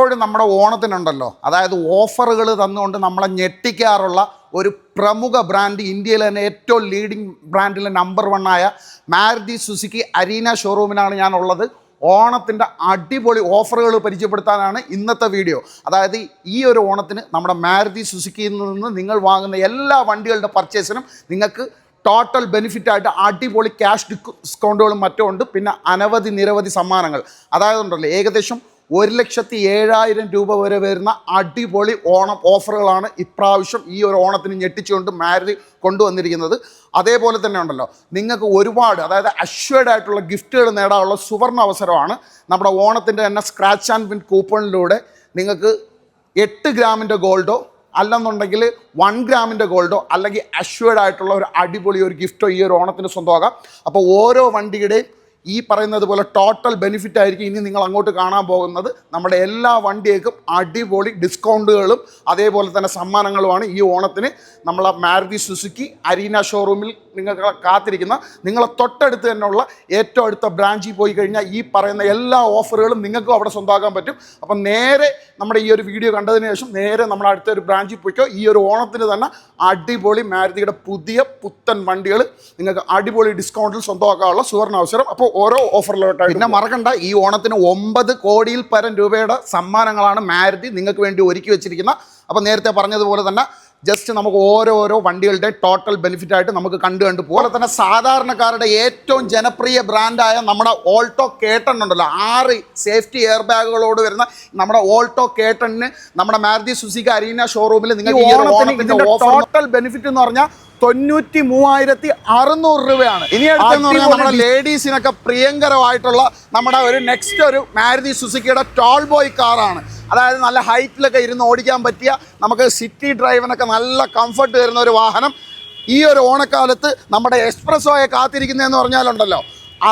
ഇപ്പോഴും നമ്മുടെ ഓണത്തിനുണ്ടല്ലോ. അതായത് ഓഫറുകൾ തന്നുകൊണ്ട് നമ്മളെ ഞെട്ടിക്കാറുള്ള ഒരു പ്രമുഖ ബ്രാൻഡ് ഇന്ത്യയിലെ തന്നെ ഏറ്റവും ലീഡിംഗ് ബ്രാൻഡിലെ നമ്പർ വൺ ആയ മാരുതി സുസുക്കി അരീന ഷോറൂമിലാണ് ഞാനുള്ളത്. ഓണത്തിന്റെ അടിപൊളി ഓഫറുകൾ പരിചയപ്പെടുത്താനാണ് ഇന്നത്തെ വീഡിയോ അതായത് ഈ ഒരു ഓണത്തിന് നമ്മുടെ മാരുതി സുസുക്കിയിൽ നിന്ന് നിങ്ങൾ വാങ്ങുന്ന എല്ലാ വണ്ടികളുടെ പർച്ചേസിനും നിങ്ങൾക്ക് ടോട്ടൽ ബെനിഫിറ്റ് ആയിട്ട് അടിപൊളി ക്യാഷ് ഡിസ്കൗണ്ടുകളും മറ്റും ഉണ്ട്. പിന്നെ അനവധി നിരവധി സമ്മാനങ്ങൾ. അതായത് ഉണ്ടല്ലോ ഏകദേശം ഒരു ലക്ഷത്തി ഏഴായിരം രൂപ വരെ വരുന്ന അടിപൊളി ഓണം ഓഫറുകളാണ് ഇപ്രാവശ്യം ഈ ഒരു ഓണത്തിന് ഞെട്ടിച്ചുകൊണ്ട് മാരുതി കൊണ്ടുവന്നിരിക്കുന്നത്. അതേപോലെ തന്നെ ഉണ്ടല്ലോ നിങ്ങൾക്ക് ഒരുപാട് അതായത് അഷ്വേർഡ് ആയിട്ടുള്ള ഗിഫ്റ്റുകൾ നേടാനുള്ള സുവർണ അവസരമാണ് നമ്മുടെ ഓണത്തിന്റെ തന്നെ സ്ക്രാച്ച് ആൻഡ് വിൻ കൂപ്പണിലൂടെ നിങ്ങൾക്ക് എട്ട് ഗ്രാമിന്റെ ഗോൾഡോ അല്ലെന്നുണ്ടെങ്കിൽ വൺ ഗ്രാമിന്റെ ഗോൾഡോ അല്ലെങ്കിൽ അഷ്വേർഡ് ആയിട്ടുള്ള ഒരു അടിപൊളി ഒരു ഗിഫ്റ്റോ ഈ ഒരു ഓണത്തിന് സ്വന്തമാകാം അപ്പോൾ ഓരോ വണ്ടിയുടെയും ഈ പറയുന്നത് പോലെ ടോട്ടൽ ബെനിഫിറ്റ് ആയിരിക്കും ഇനി നിങ്ങൾ അങ്ങോട്ട് കാണാൻ പോകുന്നത്. നമ്മുടെ എല്ലാ വണ്ടിയേക്കും അടിപൊളി ഡിസ്കൗണ്ടുകളും അതേപോലെ തന്നെ സമ്മാനങ്ങളുമാണ് ഈ ഓണത്തിന്. നമ്മളെ മാരുതി സുസുക്കി അരീന ഷോറൂമിൽ നിങ്ങൾക്ക് കാത്തിരിക്കുന്ന നിങ്ങളെ തൊട്ടടുത്ത് തന്നെയുള്ള ഏറ്റവും അടുത്ത ബ്രാഞ്ചിൽ പോയി കഴിഞ്ഞാൽ ഈ പറയുന്ന എല്ലാ ഓഫറുകളും നിങ്ങൾക്കും അവിടെ സ്വന്തമാക്കാൻ പറ്റും. അപ്പം നേരെ നമ്മുടെ ഈ ഒരു വീഡിയോ കണ്ടതിന് ശേഷം നേരെ നമ്മൾ അടുത്ത ഒരു ബ്രാഞ്ചിൽ പോയിക്കോ. ഈ ഒരു ഓണത്തിന് തന്നെ അടിപൊളി മാരുതിയുടെ പുതിയ പുത്തൻ വണ്ടികൾ നിങ്ങൾക്ക് അടിപൊളി ഡിസ്കൗണ്ടിൽ സ്വന്തമാക്കാനുള്ള സുവർണ അവസരം. അപ്പോൾ ഓരോ ഓഫറിലോട്ട് പിന്നെ മറക്കണ്ട ഈ ഓണത്തിന് ഒമ്പത് കോടിയിൽ പരം രൂപയുടെ സമ്മാനങ്ങളാണ് മാരുതി നിങ്ങൾക്ക് വേണ്ടി ഒരുക്കി വെച്ചിരിക്കുന്നത് അപ്പോൾ നേരത്തെ പറഞ്ഞതുപോലെ തന്നെ ജസ്റ്റ് നമുക്ക് ഓരോരോ വണ്ടികളുടെ ടോട്ടൽ ബെനിഫിറ്റ് ആയിട്ട് നമുക്ക് കണ്ടു കണ്ടു പോലെ അതുപോലെ തന്നെ സാധാരണക്കാരുടെ ഏറ്റവും ജനപ്രിയ ബ്രാൻഡായ നമ്മുടെ ഓൾട്ടോ കേട്ടൺ ഉണ്ടല്ലോ ആറ് സേഫ്റ്റി എയർ ബാഗുകളോട് വരുന്ന നമ്മുടെ ഓൾട്ടോ കേട്ടണിന് നമ്മുടെ മാരുതി സുസിക അരീന ഷോറൂമിൽ നിങ്ങൾക്ക് ടോട്ടൽ ബെനിഫിറ്റ് എന്ന് പറഞ്ഞാൽ തൊണ്ണൂറ്റി മൂവായിരത്തി അറുന്നൂറ് രൂപയാണ്. ഇനി അടുത്തെന്ന് പറഞ്ഞാൽ നമ്മുടെ ലേഡീസിനൊക്കെ പ്രിയങ്കരമായിട്ടുള്ള നമ്മുടെ ഒരു നെക്സ്റ്റ് ഒരു മാരുതി സുസുക്കിയുടെ ടോൾ ബോയ് കാറാണ് അതായത് നല്ല ഹൈറ്റിലൊക്കെ ഇരുന്ന് ഓടിക്കാൻ പറ്റിയ നമുക്ക് സിറ്റി ഡ്രൈവിനൊക്കെ നല്ല കംഫർട്ട് തരുന്ന ഒരു വാഹനം. ഈ ഒരു ഓണക്കാലത്ത് നമ്മുടെ എക്സ്പ്രസ്സോയെ കാത്തിരിക്കുന്നതെന്ന് പറഞ്ഞാലുണ്ടല്ലോ.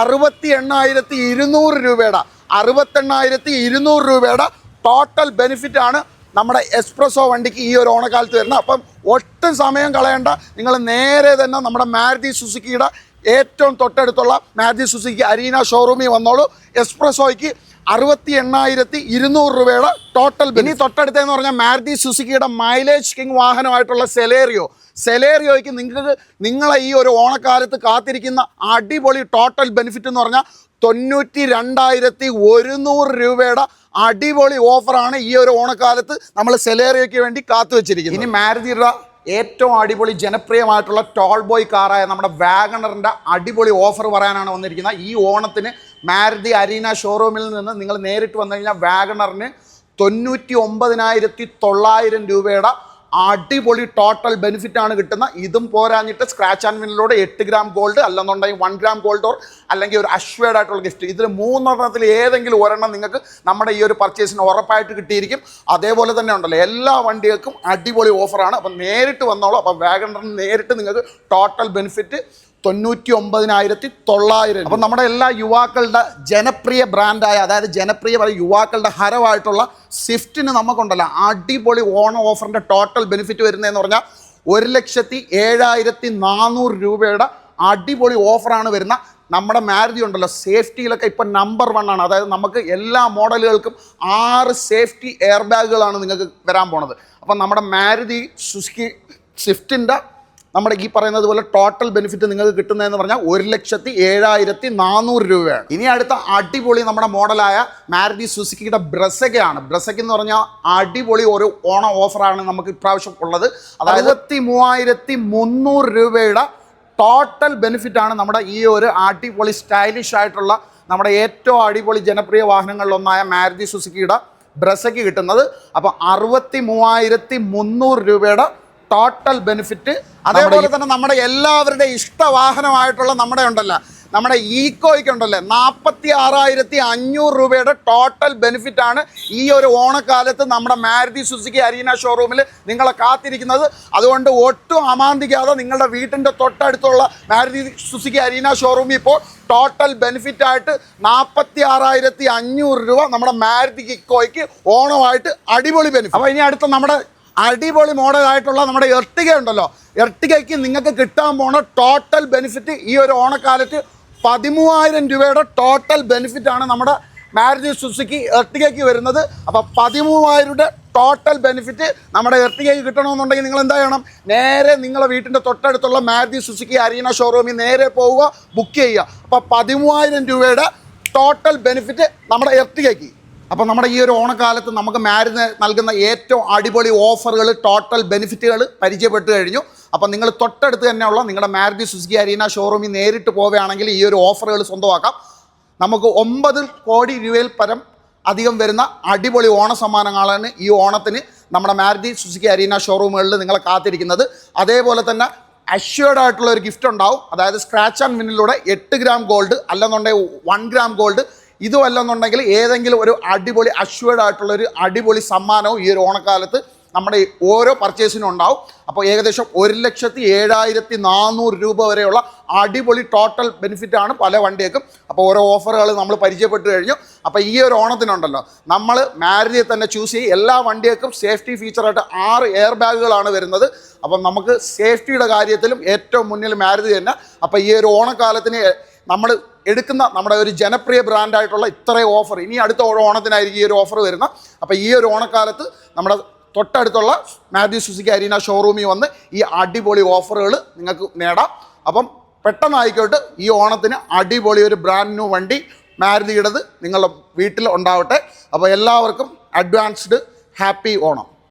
അറുപത്തി എണ്ണായിരത്തി ഇരുന്നൂറ് രൂപയുടെ അറുപത്തെണ്ണായിരത്തി ഇരുന്നൂറ് രൂപയുടെ ടോട്ടൽ ബെനിഫിറ്റ് ആണ് നമ്മുടെ എക്സ്പ്രസോ വണ്ടിക്ക് ഈ ഒരു ഓണക്കാലത്ത് വരുന്നത്. അപ്പം ഒട്ടും സമയം കളയേണ്ട. നിങ്ങൾ നേരെ തന്നെ നമ്മുടെ മാരുതി സുസുക്കിയുടെ ഏറ്റവും തൊട്ടടുത്തുള്ള മാരുതി സുസുക്കി അരീന ഷോറൂമിൽ വന്നോളൂ. എക്സ്പ്രസോയ്ക്ക് അറുപത്തി എണ്ണായിരത്തി ഇരുന്നൂറ് രൂപയുടെ ടോട്ടൽ ഇനി തൊട്ടടുത്തെന്ന് പറഞ്ഞാൽ മാരുതി സുസുക്കിയുടെ മൈലേജ് കിങ് വാഹനമായിട്ടുള്ള സെലേറിയോ സെലേറിയോയ്ക്ക് നിങ്ങൾക്ക് നിങ്ങളെ ഈ ഒരു ഓണക്കാലത്ത് കാത്തിരിക്കുന്ന അടിപൊളി ടോട്ടൽ ബെനിഫിറ്റ് എന്ന് പറഞ്ഞാൽ തൊണ്ണൂറ്റി രണ്ടായിരത്തി ഒരുന്നൂറ് രൂപയുടെ അടിപൊളി ഓഫറാണ് ഈ ഒരു ഓണക്കാലത്ത് നമ്മൾ സെലേറിയോയ്ക്ക് വേണ്ടി കാത്തു വെച്ചിരിക്കുന്നത് ഇനി മാരുതിയുടെ ഏറ്റവും അടിപൊളി ജനപ്രിയമായിട്ടുള്ള ടോൾ ബോയ് കാറായ നമ്മുടെ വാഗണറിന്റെ അടിപൊളി ഓഫർ പറയാനാണ് വന്നിരിക്കുന്നത്. ഈ ഓണത്തിന് മാരുതി അരീന ഷോറൂമിൽ നിന്ന് നിങ്ങൾ നേരിട്ട് വന്നു കഴിഞ്ഞാൽ വാഗണറിന് തൊണ്ണൂറ്റി ഒമ്പതിനായിരത്തി തൊള്ളായിരം രൂപയുടെ അടിപൊളി ടോട്ടൽ ബെനിഫിറ്റ് ആണ് കിട്ടുന്ന. ഇതും പോരാഞ്ഞിട്ട് സ്ക്രാച്ച് ആൻഡ് വിനിലൂടെ എട്ട് ഗ്രാം ഗോൾഡ് അല്ലെന്നുണ്ടെങ്കിൽ വൺ ഗ്രാം ഗോൾഡ് ഓർ അല്ലെങ്കിൽ ഒരു അഷ്വേഡ് ആയിട്ടുള്ള ഗിഫ്റ്റ് ഇതിൽ മൂന്നെണ്ണത്തിൽ ഏതെങ്കിലും ഒരെണ്ണം നിങ്ങൾക്ക് നമ്മുടെ ഈ ഒരു പർച്ചേസിന് ഉറപ്പായിട്ട് കിട്ടിയിരിക്കും. അതേപോലെ തന്നെ ഉണ്ടല്ലോ എല്ലാ വണ്ടികൾക്കും അടിപൊളി ഓഫറാണ് അപ്പം നേരിട്ട് വന്നോളൂ. അപ്പം വാഗണറിന് നേരിട്ട് നിങ്ങൾക്ക് ടോട്ടൽ ബെനിഫിറ്റ് തൊണ്ണൂറ്റി ഒമ്പതിനായിരത്തി തൊള്ളായിരം അപ്പം നമ്മുടെ എല്ലാ യുവാക്കളുടെ ജനപ്രിയ ബ്രാൻഡായ അതായത് ജനപ്രിയ യുവാക്കളുടെ ഹരമായിട്ടുള്ള സ്വിഫ്റ്റിന് നമുക്കുണ്ടല്ലോ. അടിപൊളി ഓണം ഓഫറിന്റെ ടോട്ടൽ ബെനിഫിറ്റ് വരുന്നതെന്ന് പറഞ്ഞാൽ ഒരു ലക്ഷത്തി ഏഴായിരത്തി നാനൂറ് രൂപയുടെ അടിപൊളി ഓഫറാണ് വരുന്ന നമ്മുടെ മാരുതി ഉണ്ടല്ലോ. സേഫ്റ്റിയിലൊക്കെ ഇപ്പം നമ്പർ വൺ ആണ്. അതായത് നമുക്ക് എല്ലാ മോഡലുകൾക്കും ആറ് സേഫ്റ്റി എയർ ബാഗുകളാണ് നിങ്ങൾക്ക് വരാൻ പോണത്. അപ്പം നമ്മുടെ മാരുതി സുസ്കി സ്വിഫ്റ്റിന്റെ നമ്മുടെ ഈ പറയുന്നത് പോലെ ടോട്ടൽ ബെനിഫിറ്റ് നിങ്ങൾക്ക് കിട്ടുന്നതെന്ന് പറഞ്ഞാൽ ഒരു ലക്ഷത്തി ഏഴായിരത്തി നാനൂറ് രൂപയാണ്. ഇനി അടുത്ത അടിപൊളി നമ്മുടെ മോഡലായ മാരുതി സുസുക്കിയുടെ ബ്രസകയാണ് ബ്രസക് എന്ന് പറഞ്ഞാൽ അടിപൊളി ഒരു ഓണ ഓഫറാണ് നമുക്ക് ഇപ്രാവശ്യം ഉള്ളത്. അതായത് മൂവായിരത്തി മുന്നൂറ് രൂപയുടെ ടോട്ടൽ ബെനിഫിറ്റ് ആണ് നമ്മുടെ ഈ ഒരു അടിപൊളി സ്റ്റൈലിഷ് ആയിട്ടുള്ള നമ്മുടെ ഏറ്റവും അടിപൊളി ജനപ്രിയ വാഹനങ്ങളിലൊന്നായ മാരുതി സുസുക്കിയുടെ ബ്രസയ്ക്ക് കിട്ടുന്നത്. അപ്പോൾ അറുപത്തി മൂവായിരത്തി മുന്നൂറ് രൂപയുടെ ടോട്ടൽ ബെനിഫിറ്റ് അതേപോലെ തന്നെ നമ്മുടെ എല്ലാവരുടെ ഇഷ്ടവാഹനമായിട്ടുള്ള നമ്മുടെ ഉണ്ടല്ലോ. നമ്മുടെ ഈക്കോയ്ക്ക് ഉണ്ടല്ലേ. നാൽപ്പത്തി ആറായിരത്തി അഞ്ഞൂറ് രൂപയുടെ ടോട്ടൽ ബെനിഫിറ്റ് ആണ് ഈ ഒരു ഓണക്കാലത്ത് നമ്മുടെ മാരുതി സുസുക്കി അരീന ഷോറൂമിൽ നിങ്ങളെ കാത്തിരിക്കുന്നത്. അതുകൊണ്ട് ഒട്ടും അമാന്തിക്കാതെ നിങ്ങളുടെ വീട്ടിന്റെ തൊട്ടടുത്തുള്ള മാരുതി സുസുക്കി അരീന ഷോറൂമിൽ ഇപ്പോൾ ടോട്ടൽ ബെനിഫിറ്റ് ആയിട്ട് നാൽപ്പത്തി ആറായിരത്തി അഞ്ഞൂറ് രൂപ നമ്മുടെ മാരുതി ഇക്കോയ്ക്ക് ഓണമായിട്ട് അടിപൊളി ബെനിഫിറ്റ് അപ്പോൾ ഇനി അടുത്ത നമ്മുടെ അടിപൊളി മോഡലായിട്ടുള്ള നമ്മുടെ എർട്ടിക ഉണ്ടല്ലോ. എർട്ടികയ്ക്ക് നിങ്ങൾക്ക് കിട്ടാൻ പോണ ടോട്ടൽ ബെനിഫിറ്റ് ഈ ഒരു ഓണക്കാലത്ത് പതിമൂവായിരം രൂപയുടെ ടോട്ടൽ ബെനിഫിറ്റ് ആണ് നമ്മുടെ മാരുതി സുസുക്കി എർട്ടികയ്ക്ക് വരുന്നത്. അപ്പോൾ പതിമൂവായിരം ടോട്ടൽ ബെനിഫിറ്റ് നമ്മുടെ എർട്ടികയ്ക്ക് കിട്ടണമെന്നുണ്ടെങ്കിൽ നിങ്ങൾ എന്താ ചെയ്യണം? നേരെ നിങ്ങളെ വീട്ടിന്റെ തൊട്ടടുത്തുള്ള മാരുതി സുസുക്കി അരീന ഷോറൂമിൽ നേരെ പോവുക ബുക്ക് ചെയ്യുക. അപ്പോൾ പതിമൂവായിരം രൂപയുടെ ടോട്ടൽ ബെനിഫിറ്റ് നമ്മുടെ എർട്ടികയ്ക്ക് അപ്പോൾ നമ്മുടെ ഈ ഒരു ഓണക്കാലത്ത് നമുക്ക് മാരിന് നൽകുന്ന ഏറ്റവും അടിപൊളി ഓഫറുകൾ ടോട്ടൽ ബെനിഫിറ്റുകൾ പരിചയപ്പെട്ട് കഴിഞ്ഞു. അപ്പോൾ നിങ്ങൾ തൊട്ടടുത്ത് തന്നെയുള്ള നിങ്ങളുടെ മാരുതി സുസുക്കി അരീന ഷോറൂമിൽ നേരിട്ട് പോവുകയാണെങ്കിൽ ഈ ഒരു ഓഫറുകൾ സ്വന്തമാക്കാം. നമുക്ക് ഒമ്പത് കോടി രൂപയിൽ പരം അധികം വരുന്ന അടിപൊളി ഓണ സമ്മാനങ്ങളാണ് ഈ ഓണത്തിന് നമ്മുടെ മാരുതി സുസുക്കി അരീന ഷോറൂമുകളിൽ നിങ്ങളെ കാത്തിരിക്കുന്നത്. അതേപോലെ തന്നെ അഷ്വേർഡ് ആയിട്ടുള്ള ഒരു ഗിഫ്റ്റ് ഉണ്ടാവും. അതായത് സ്ക്രാച്ച് ആൻഡ് വിന്നിലൂടെ എട്ട് ഗ്രാം ഗോൾഡ് അല്ലെന്നുണ്ടെങ്കിൽ വൺ ഗ്രാം ഗോൾഡ് ഇതും അല്ലെന്നുണ്ടെങ്കിൽ ഏതെങ്കിലും ഒരു അടിപൊളി അഷ്വേർഡ് ആയിട്ടുള്ള ഒരു അടിപൊളി സമ്മാനവും ഈ ഒരു ഓണക്കാലത്ത് നമ്മുടെ ഓരോ പർച്ചേസിനും ഉണ്ടാവും. അപ്പോൾ ഏകദേശം ഒരു ലക്ഷത്തി ഏഴായിരത്തി നാനൂറ് രൂപ വരെയുള്ള അടിപൊളി ടോട്ടൽ ബെനിഫിറ്റാണ് പല വണ്ടിയേക്കും അപ്പോൾ ഓരോ ഓഫറുകൾ നമ്മൾ പരിചയപ്പെട്ട് കഴിഞ്ഞു. അപ്പോൾ ഈ ഒരു ഓണത്തിനുണ്ടല്ലോ നമ്മൾ മാരുതിയെ തന്നെ ചൂസ് ചെയ്യും എല്ലാ വണ്ടിയേക്കും സേഫ്റ്റി ഫീച്ചറായിട്ട് ആറ് എയർ ബാഗുകളാണ് വരുന്നത്. അപ്പം നമുക്ക് സേഫ്റ്റിയുടെ കാര്യത്തിലും ഏറ്റവും മുന്നിൽ മാരുതി തന്നെ. അപ്പോൾ ഈ ഒരു ഓണക്കാലത്തിന് നമ്മൾ എടുക്കുന്ന നമ്മുടെ ഒരു ജനപ്രിയ ബ്രാൻഡായിട്ടുള്ള ഇത്രയും ഓഫർ ഇനി അടുത്ത ഓണത്തിനായിരിക്കും ഈ ഒരു ഓഫർ വരുന്ന. അപ്പോൾ ഈ ഒരു ഓണക്കാലത്ത് നമ്മുടെ തൊട്ടടുത്തുള്ള മാത്യു സുസിക്ക് അരീന ഷോറൂമിൽ വന്ന് ഈ അടിപൊളി ഓഫറുകൾ നിങ്ങൾക്ക് നേടാം. അപ്പം പെട്ടെന്നായിക്കോട്ട് ഈ ഓണത്തിന് അടിപൊളി ഒരു ബ്രാൻഡ് ന്യൂ വണ്ടി മാരുതിയുടേത് നിങ്ങളുടെ വീട്ടിൽ ഉണ്ടാവട്ടെ. അപ്പോൾ എല്ലാവർക്കും അഡ്വാൻസ്ഡ് ഹാപ്പി ഓണം.